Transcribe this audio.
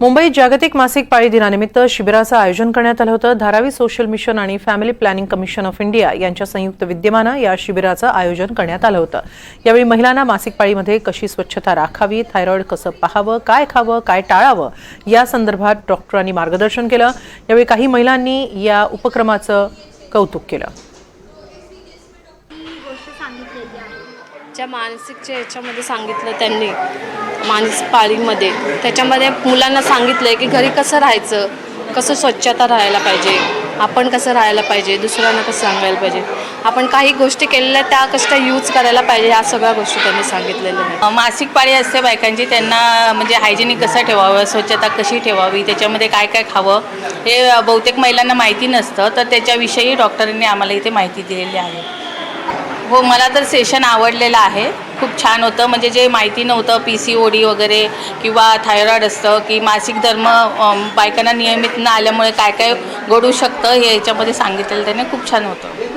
मुंबईत जागतिक मासिक पाळी दिनानिमित्त शिबिराचं आयोजन करण्यात आलं होतं. धारावी सोशल मिशन आणि family planning commission of India यांच्या संयुक्त विद्यमानं या शिबिराचं आयोजन करण्यात आलं होतं. यावेळी महिलांना मासिक पाळीमध्ये कशी स्वच्छता राखावी थायरॉइड कसं पाहावं काय खावं काय टाळावं या संदर्भात डॉक्टरांनी मार्गदर्शन केलं. यावेळी काही महिलांनी या उपक्रमाचं कौतुक केलं. ज्या मानसिकच्या याच्यामध्ये सांगितलं त्यांनी मानसिक पाळीमध्ये त्याच्यामध्ये मुलांना सांगितलं आहे की घरी कसं राहायचं कसं स्वच्छता राहायला पाहिजे आपण कसं राहायला पाहिजे दुसऱ्यांना कसं सांगायला पाहिजे. आपण काही गोष्टी केलेल्या त्या कशा यूज करायला पाहिजे ह्या सगळ्या गोष्टी त्यांनी सांगितलेल्या मासिक पाळी असते बायकांची त्यांना म्हणजे हायजेनिक कसं ठेवावं स्वच्छता कशी ठेवावी त्याच्यामध्ये काय काय खावं हे बहुतेक महिलांना माहिती नसतं तर त्याच्याविषयी डॉक्टरांनी आम्हाला इथे माहिती दिलेली आहे. हो मला तर सेशन आवडलेलं आहे. खूप छान होतं. म्हणजे जे माहिती नव्हतं पी सी ओ डी वगैरे किंवा थायरॉईड असतं की मासिक धर्म बायकांना नियमित न आल्यामुळे काय काय घडू शकतं हे याच्यामध्ये सांगितलेलं त्याने खूप छान होतं.